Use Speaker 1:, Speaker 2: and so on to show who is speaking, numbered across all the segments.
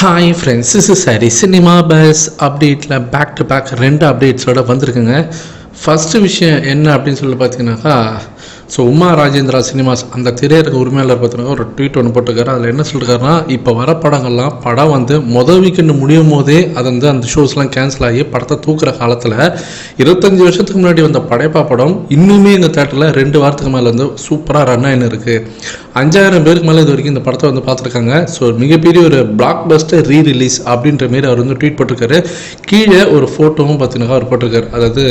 Speaker 1: Hi friends is sorry cinema buzz அப்டேட்டில் back to back ரெண்டு அப்டேட்ஸோட வந்திருக்குங்க. ஃபஸ்ட்டு விஷயம் என்ன அப்படின்னு சொல்லி பார்த்தீங்கன்னாக்கா ஸோ உமா ராஜேந்திரா சினிமாஸ் அந்த திரையரங்க உரிமையாளர் பார்த்தீங்கன்னா ஒரு ட்வீட் ஒன்று போட்டிருக்காரு. அதில் என்ன சொல்லிருக்காருன்னா இப்போ வர படங்கள்லாம் படம் வந்து மொதல் வீக்கெண்டு முடியும் போதே அது வந்து அந்த ஷோஸ்லாம் கேன்சல் ஆகி படத்தை தூக்குற காலத்தில் இருபத்தஞ்சி வருஷத்துக்கு முன்னாடி வந்த படைப்பா படம் இன்னுமே எங்கள் தேட்டரில் ரெண்டு வாரத்துக்கு மேலே வந்து சூப்பராக ரன் ஆகினு இருக்குது அஞ்சாயிரம் பேருக்கு மேலே இது வரைக்கும் இந்த படத்தை வந்து பார்த்துருக்காங்க. ஸோ மிகப்பெரிய ஒரு பிளாக் பஸ்டர் ரீ ரிலீஸ் அப்படின்ற மாரி அவர் வந்து ட்வீட் போட்டிருக்காரு. கீழே ஒரு ஃபோட்டோவும் பார்த்தீங்கன்னா அவர் போட்டிருக்காரு. அதாவது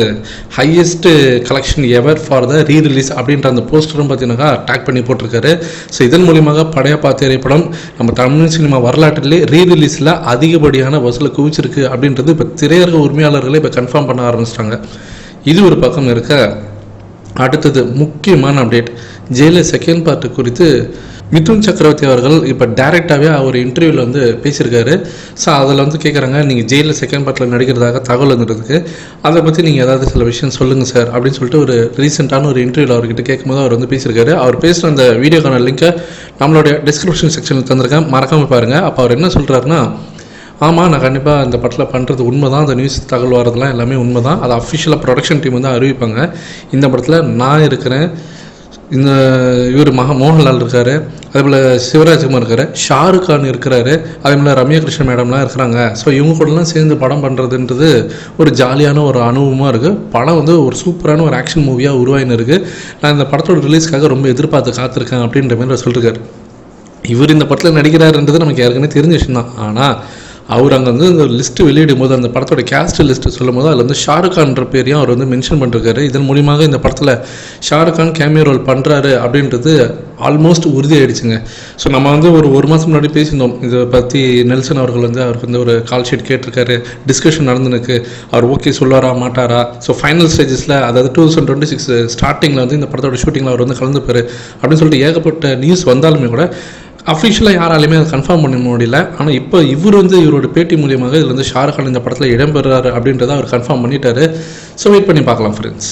Speaker 1: highest collection ever for the re release அப்படின்ற அந்த போஸ்டரும் பார்த்தீங்கன்னா டேக் பண்ணி போட்டிருக்காரு. ஸோ இதன் மூலியமாக படையப்பா திரைப்படம் நம்ம தமிழ் சினிமா வரலாற்றிலே ரீ ரிலீஸில் அதிகப்படியான வசூலை குவிச்சிருக்கு அப்படின்றது இப்போ திரையரங்க உரிமையாளர்களே இப்போ கன்ஃபார்ம் பண்ண ஆரம்பிச்சிட்டாங்க. இது ஒரு பக்கம் இருக்க அடுத்தது முக்கியமான அப்டேட் ஜெயில செகண்ட் பார்ட்டு குறித்து மிதுன் சக்கரவர்த்தி அவர்கள் இப்போ டைரெக்டாகவே அவர் இன்டர்வியூவில் வந்து பேசியிருக்காரு. ஸோ அதில் வந்து கேட்குறாங்க நீங்கள் ஜெயிலில் செகண்ட் பார்ட்டில் நடிக்கிறதாக தகவல் வந்துருக்கு அதை பற்றி நீங்கள் ஏதாவது சில விஷயம் சொல்லுங்கள் சார் அப்படின்னு சொல்லிட்டு ஒரு ரீசெண்டான ஒரு இன்டர்வியூவில் அவர்கிட்ட கேட்கும்போது அவர் வந்து பேசியிருக்காரு. அவர் பேசுகிற அந்த வீடியோக்கான லிங்க்கை நம்மளுடைய டிஸ்கிரிப்ஷன் செக்ஷனில் தந்திருக்கேன். மறக்காமல் பாருங்கள் அப்போ அவர் என்ன சொல்கிறாருன்னா ஆமாம் நான் கண்டிப்பாக இந்த படத்தில் பண்ணுறது உண்மை தான் அந்த நியூஸ் தகவல் வரதெல்லாம் எல்லாமே உண்மை தான் அதை அஃபிஷியலாக ப்ரொடக்ஷன் டீம் வந்து அறிவிப்பாங்க. இந்த படத்தில் நான் இருக்கிறேன். இந்த இவர் மகா மோகன்லால் இருக்கார். அதே போல் சிவராஜ்குமார் இருக்கார். ஷாருக் கான் இருக்கிறாரு. அதே போல் ரம்யா கிருஷ்ணன் மேடம்லாம் இருக்கிறாங்க. ஸோ இவங்க கூடலாம் சேர்ந்து படம் பண்ணுறதுன்றது ஒரு ஜாலியான ஒரு அனுபவமாக இருக்குது படம் வந்து ஒரு சூப்பரான ஒரு ஆக்ஷன் மூவியாக உருவாயின்னு இருக்குது நான் இந்த படத்தோட ரிலீஸ்க்காக ரொம்ப எதிர்பார்த்து காத்திருக்கேன் அப்படின்ற மாதிரி சொல்லியிருக்காரு இவர் இந்த படத்தில் நடிக்கிறாருன்றது நமக்கு ஏற்கனவே தெரிஞ்ச விஷயம் தான் ஆனால் அவர் அங்கே வந்து இந்த லிஸ்ட்டு வெளியிடும் போது அந்த படத்தோட கேஸ்ட் லிஸ்ட்டு சொல்லும் போது அதில் வந்து ஷாருக் கான்ற பேரையும் அவர் வந்து மென்ஷன் பண்ணிருக்காரு. இதன் மூலியமாக இந்த படத்தில் ஷாருக் கான் கேமியோ ரோல் பண்ணுறாரு அப்படின்றது ஆல்மோஸ்ட் உறுதியாயிடுச்சுங்க. ஸோ நம்ம வந்து ஒரு ஒரு மாதம் முன்னாடி பேசியிருந்தோம். இதை பற்றி நெல்சன் அவர்கள் வந்து அவருக்கு வந்து ஒரு கால் ஷீட் கேட்டிருக்காரு. டிஸ்கஷன் நடந்துனுக்கு. அவர் ஓகே சொல்லுவாரா மாட்டாரா? ஸோ ஃபைனல் ஸ்டேஜஸில் அதாவது டூ தௌசண்ட் டுவெண்ட்டி சிக்ஸ் ஸ்டார்டிங்கில் வந்து இந்த படத்தோட ஷூட்டிங்கில் அவர் வந்து கலந்துப்பார். அப்படின்னு சொல்லிட்டு ஏகப்பட்ட நியூஸ் வந்தாலுமே கூட அஃபிஷியலாக யாராலையுமே அதை கன்ஃபார்ம் பண்ண முடியல. ஆனால் இப்போ இவர் வந்து இவரோட பேட்டி மூலியமாக இதில் வந்து ஷாருக் கான் இந்த படத்தில் இடம்பெறாரு அப்படின்றத அவர் கன்ஃபார்ம் பண்ணிட்டாரு. ஸோ வெயிட் பண்ணி பார்க்கலாம் ஃப்ரெண்ட்ஸ்